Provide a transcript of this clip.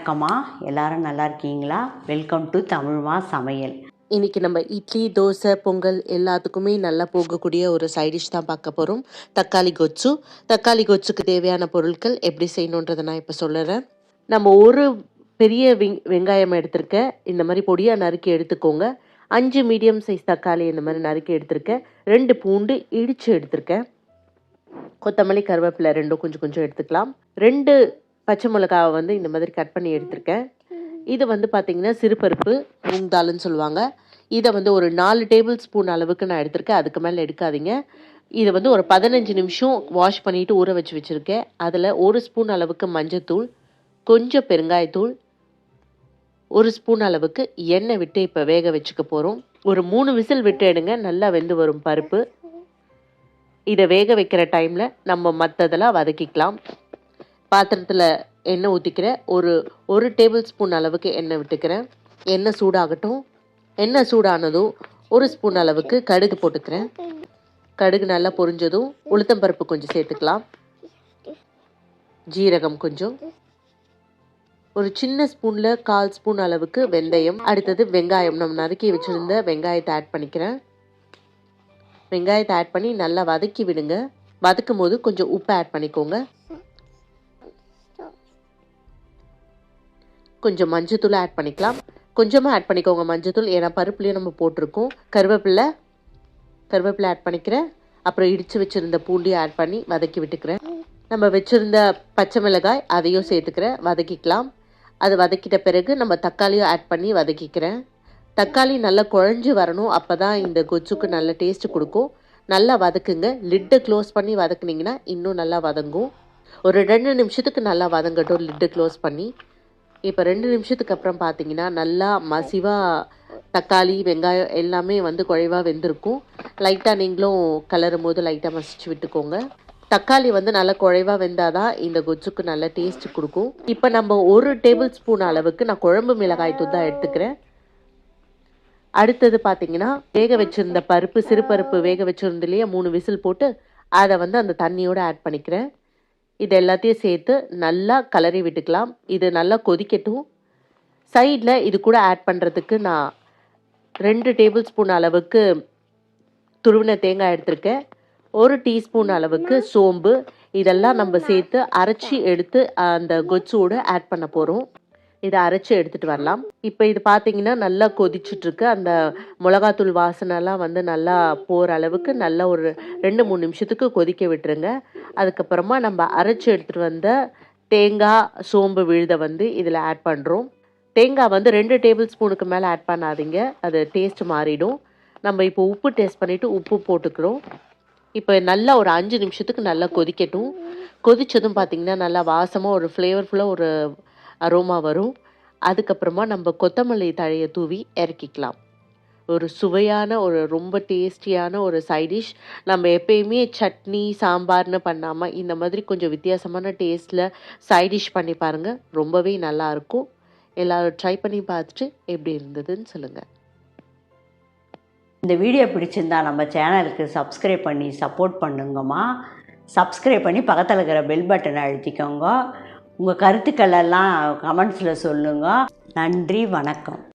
வணக்கம்மா. எல்லாரும் நல்லா இருக்கீங்களா? வெல்கம் டு தமிழ்மா சமையல் இன்றைக்கி நம்ம இட்லி தோசை பொங்கல் எல்லாத்துக்குமே நல்லா போகக்கூடிய ஒரு சைடிஷ் தான் பார்க்க போகிறோம் தக்காளி கொச்சு. தக்காளி கொச்சுக்கு தேவையான பொருட்கள் எப்படி செய்யணுன்றதை நான் இப்போ சொல்லுறேன் நம்ம ஒரு பெரிய வெங் வெங்காயம் எடுத்திருக்க. இந்த மாதிரி பொடியாக நறுக்கி எடுத்துக்கோங்க. அஞ்சு மீடியம் சைஸ் தக்காளி இந்த மாதிரி நறுக்கி எடுத்திருக்கேன் ரெண்டு பூண்டு இடித்து எடுத்திருக்கேன் கொத்தமல்லி கருவேப்பிலை ரெண்டும் கொஞ்சம் கொஞ்சம் எடுத்துக்கலாம். ரெண்டு பச்சை மிளகாவை வந்து இந்த மாதிரி கட் பண்ணி எடுத்திருக்கேன். இது வந்து பார்த்தீங்கன்னா சிறுபருப்பு மூங் சொல்லுவாங்க. இதை வந்து ஒரு நாலு டேபிள் ஸ்பூன் அளவுக்கு நான் எடுத்திருக்கேன். அதுக்கு மேலே எடுக்காதீங்க. இதை வந்து ஒரு பதினஞ்சு நிமிஷம் வாஷ் பண்ணிவிட்டு ஊற வச்சு வச்சுருக்கேன். அதில் ஒரு ஸ்பூன் அளவுக்கு மஞ்சத்தூள் கொஞ்சம் பெருங்காயத்தூள் ஒரு ஸ்பூன் அளவுக்கு எண்ணெய் விட்டு இப்போ வேக வச்சுக்க போகிறோம் ஒரு மூணு விசில் விட்டு எடுங்க. நல்லா வெந்து வரும் பருப்பு. இதை வேக வைக்கிற டைமில் நம்ம மற்றதெல்லாம் வதக்கிக்கலாம். பாத்திரத்தில் எண்ணெய் ஊற்றிக்கிறேன் ஒரு ஒரு டேபிள் ஸ்பூன் அளவுக்கு எண்ணெய் விட்டுக்கிறேன். எண்ணெய் சூடாகட்டும். எண்ணெய் சூடானதும் ஒரு ஸ்பூன் அளவுக்கு கடுகு போட்டுக்கிறேன். கடுகு நல்லா பொரிஞ்சதும் உளுத்தம்பருப்பு கொஞ்சம் சேர்த்துக்கலாம். ஜீரகம் கொஞ்சம். ஒரு சின்ன ஸ்பூனில் கால் ஸ்பூன் அளவுக்கு வெந்தயம். அடுத்தது வெங்காயம். நம்ம நறுக்கி வச்சுருந்த வெங்காயத்தை ஆட் பண்ணிக்கிறேன். வெங்காயத்தை ஆட் பண்ணி நல்லா வதக்கி விடுங்க. வதக்கும் போது கொஞ்சம் உப்பு ஆட் பண்ணிக்கோங்க. கொஞ்சம் மஞ்சத்தூள் ஆட் பண்ணிக்கலாம். கொஞ்சமாக ஆட் பண்ணிக்கோங்க மஞ்சத்தூள் ஏன்னா பருப்புலேயும் நம்ம போட்டிருக்கோம். கருவேப்பிலை கருவேப்பிலை ஆட் பண்ணிக்கிறேன். அப்புறம் இடித்து வச்சுருந்த பூண்டையும் ஆட் பண்ணி வதக்கி விட்டுக்கிறேன். நம்ம வச்சுருந்த பச்சை மிளகாய் அதையும் சேர்த்துக்கிறேன். வதக்கிக்கலாம். அது வதக்கிட்ட பிறகு நம்ம தக்காளியும் ஆட் பண்ணி வதக்கிக்கிறேன். தக்காளி நல்லா குழஞ்சி வரணும். அப்போ தான் இந்த கொச்சுக்கு நல்ல டேஸ்ட் கொடுக்கும். நல்லா வதக்குங்க. லிட்டை க்ளோஸ் பண்ணி வதக்குனிங்கன்னா இன்னும் நல்லா வதங்கும். ஒரு ரெண்டு நிமிஷத்துக்கு நல்லா வதங்கட்டும். லிட்டு க்ளோஸ் பண்ணி. இப்போ ரெண்டு நிமிஷத்துக்கு அப்புறம் பார்த்தீங்கன்னா நல்லா மசிவாக தக்காளி வெங்காயம் எல்லாமே வந்து குழைவாக வெந்திருக்கும். லைட்டாக நீங்களும் கலரும் போது லைட்டாக மசிச்சு விட்டுக்கோங்க. தக்காளி வந்து நல்லா குழைவாக வெந்தாதான் இந்த கொச்சுக்கு நல்ல டேஸ்ட் கொடுக்கும். இப்போ நம்ம ஒரு டேபிள் ஸ்பூன் அளவுக்கு நான் குழம்பு மிளகாய் தூள் தான் எடுத்துக்கிறேன். அடுத்தது பார்த்தீங்கன்னா வேக வச்சுருந்த பருப்பு சிறு பருப்பு வேக வச்சிருந்துலேயே மூணு விசில் போட்டு அதை வந்து அந்த தண்ணியோட ஆட் பண்ணிக்கிறேன். இது எல்லாத்தையும் சேர்த்து நல்லா கலரி விட்டுக்கலாம். இது நல்லா கொதிக்கட்டும். சைடில் இது கூட ஆட் பண்ணுறதுக்கு நான் ரெண்டு டேபிள் ஸ்பூன் அளவுக்கு துருவின தேங்காய் எடுத்திருக்கேன். ஒரு டீஸ்பூன் அளவுக்கு சோம்பு. இதெல்லாம் நம்ம சேர்த்து அரைச்சி எடுத்து அந்த கொச்சோடு ஆட் பண்ண போகிறோம் இதை அரைச்சி எடுத்துகிட்டு வரலாம். இப்போ இது பார்த்தீங்கன்னா நல்லா கொதிச்சுட்ருக்கு. அந்த மிளகாத்தூள் வாசனைலாம் வந்து நல்லா போகிற அளவுக்கு நல்லா ஒரு ரெண்டு மூணு நிமிஷத்துக்கு கொதிக்க விட்டுருங்க. அதுக்கப்புறமா நம்ம அரைச்சி எடுத்துகிட்டு வந்த தேங்காய் சோம்பு விழுதை வந்து இதில் ஆட் பண்ணுறோம் தேங்காய் வந்து ரெண்டு டேபிள் ஸ்பூனுக்கு மேலே ஆட் பண்ணாதீங்க. அது டேஸ்ட் மாறிடும். நம்ம இப்போ உப்பு டேஸ்ட் பண்ணிவிட்டு உப்பு போட்டுக்கிறோம். இப்போ நல்லா ஒரு அஞ்சு நிமிஷத்துக்கு நல்லா கொதிக்கட்டும். கொதித்ததும் பார்த்திங்கன்னா நல்லா வாசமாக ஒரு ஃப்ளேவர்ஃபுல்லாக ஒரு அரோமா வரும். அதுக்கப்புறமா நம்ம கொத்தமல்லி தழையை தூவி இறக்கிக்கலாம். ஒரு சுவையான ஒரு ரொம்ப டேஸ்டியான ஒரு சைடிஷ் நம்ம எப்பயுமே சட்னி சாம்பார்னு பண்ணாமல் இந்த மாதிரி கொஞ்சம் வித்தியாசமான டேஸ்ட்டில் சைடிஷ் பண்ணி பாருங்கள் ரொம்பவே நல்லாயிருக்கும் எல்லோரும் ட்ரை பண்ணி பார்த்துட்டு எப்படி இருந்ததுன்னு சொல்லுங்கள் இந்த வீடியோ பிடிச்சிருந்தா நம்ம சேனலுக்கு சப்ஸ்கிரைப் பண்ணி சப்போர்ட் பண்ணுங்கம்மா. சப்ஸ்கிரைப் பண்ணி பக்கத்தில் இருக்கிற பெல் பட்டனை அழுத்திக்கோங்க. உங்கள் கருத்துக்கள் எல்லாம் கமெண்ட்ஸில் சொல்லுங்கள் நன்றி வணக்கம்.